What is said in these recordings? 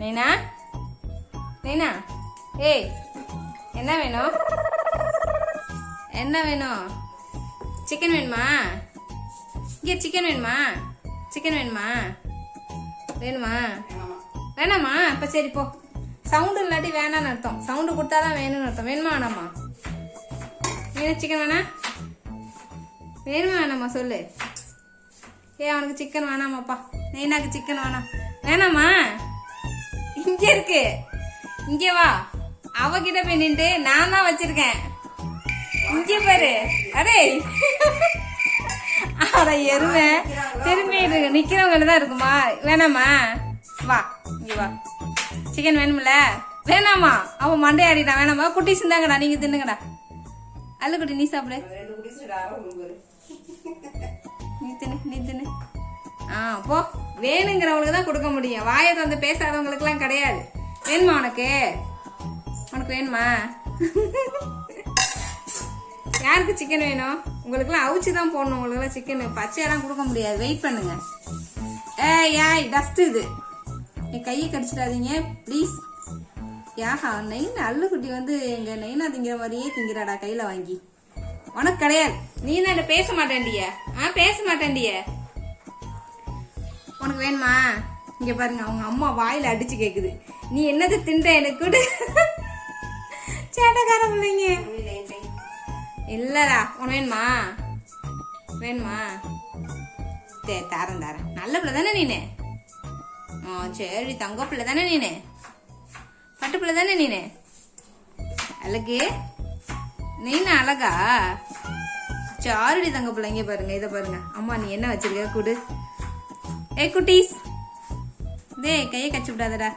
நைனா? நைனா? ஏய் என்ன வேணும்? என்ன வேணும்? சிக்கன் வேணுமா? இங்கே சிக்கன் வேணுமா? சிக்கன் வேணுமா? வேணுமா? வேணாமா அப்போ சரி போ. சவுண்டு இல்லாட்டி வேணாம்னு அர்த்தம். சவுண்டு கொடுத்தா தான் வேணும்னு அர்த்தம். வேணுமா வேணாமா வேணும் சிக்கன் வேணா? வேணுமா வேணாமா சொல்லு. ஏ அவனுக்கு சிக்கன் வேணாமாப்பா நெய்னாக்கு சிக்கன் வேணாம். வேணாமா இங்க இருக்கு. இங்க வா. அவகிட்ட போய் நின்று நான் தான் வச்சிருக்கேன். இங்க பாரு. அடே. அட எருமை. திரும்பி இருக்கு நிக்கிறவங்க தான் இருக்குமா? வேணாமா? வா இங்க வா. சிக்கன் வேணும்ல? வேணாமா? அவன் மண்டை ஆடிட்டான் வேணாமா? குட்டி சிந்தாங்கடா நீங்க தின்னுங்கடா. அல்லுக்குட்டி நீ சாப்பிடு. நீ தின்னு நீ தின்னு. ஆ போ. வேணுங்கிறவங்களுக்கு தான் கொடுக்க முடியும். வாயை வந்து பேசாதவங்களுக்குலாம் கிடையாது. வேணுமா உனக்கு? உனக்கு வேணுமா? யாருக்கு சிக்கன் வேணும்? உங்களுக்குலாம் அவிச்சு தான் போடணும். உங்களுக்குலாம் சிக்கன் பச்சையெல்லாம் கொடுக்க முடியாது. வெயிட் பண்ணுங்க. ஏ ஏய் டஸ்ட் இது. என் கையை கடிச்சிடாதீங்க ப்ளீஸ் யாஹா நெயின் அல்லுக்குட்டி வந்து எங்க நெய்னா திங்கிற மாதிரியே திங்கிறாடா கையில வாங்கி. உனக்கு கிடையாது. நீ தான் பேச மாட்டேன்டிய. ஆ பேச மாட்டேன்டிய. உனக்கு வேணுமா? இங்க பாருங்க அவங்க அம்மா வாயில அடிச்சு கேக்குது. நீ என்னது தின்ற எனக்கு கொடு. சேட்டக்கார பிள்ளைங்க. இல்லடா உனக்கு வேணுமா? வேணுமா? தே தரேன் தரேன் நல்ல பிள்ளை தானே நீனு? ஆ சரி தங்க பிள்ளை தானே நீனு? பட்டு பிள்ளை தானே நீனு? அழகு? நீனு அழகா? சாரடி தங்க பிள்ளைங்க பாருங்க இதை பாருங்க. அம்மா நீ என்ன வச்சிருக்க? கூடு. ஏ குட்டீஸ். டே கையை கச்சி விடாதடா.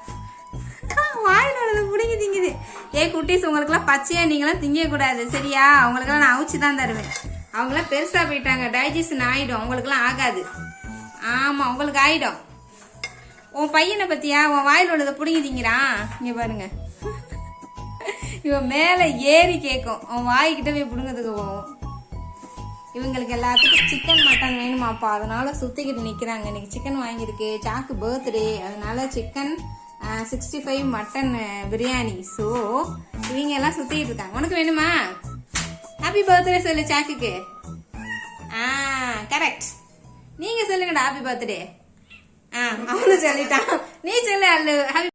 வாயில் பிடிங்கி திங்குது. ஏ குட்டீஸ் உங்களுக்குலாம் பச்சையாக நீங்களாம் திங்கக்கூடாது சரியா? அவங்களுக்கெல்லாம் நான் அவிச்சு தான் தருவேன். அவங்களாம் பெருசாக போயிட்டாங்க. டைஜஷன் ஆகிடும் அவங்களுக்குலாம் ஆகாது. ஆமாம் உங்களுக்கு ஆகிடும் உன் பையனை பற்றியா உன் வாயில் உள்ளதை பிடிங்கி திங்கிறான் இங்கே பாருங்க. இவன் மேலே ஏறி கேட்கும் அவன் வாய்க்கிட்ட போய் பிடுங்கிறதுக்கு போவோம். இவங்களுக்கு எல்லாத்துக்கும் சிக்கன் மட்டன் வேணுமாப்பா. அதனால சுத்திக்கிட்டு நிற்கிறாங்க இன்னைக்கு சிக்கன் வாங்கியிருக்கு. சாக்கு பர்த்டே அதனால chicken sixty five mutton biryani so இவங்க எல்லாம் சுற்றிக்கிட்டு இருக்காங்க. உனக்கு வேணுமா? ஹாப்பி பர்த்டே சொல்லு சாக்குக்கு ஆ கரெக்ட் நீங்க சொல்லுங்கடா ஹாப்பி பர்த்டே ஆ அவனு சொல்லிட்டான். நீ சொல்லு அல்லு ஹாப்பி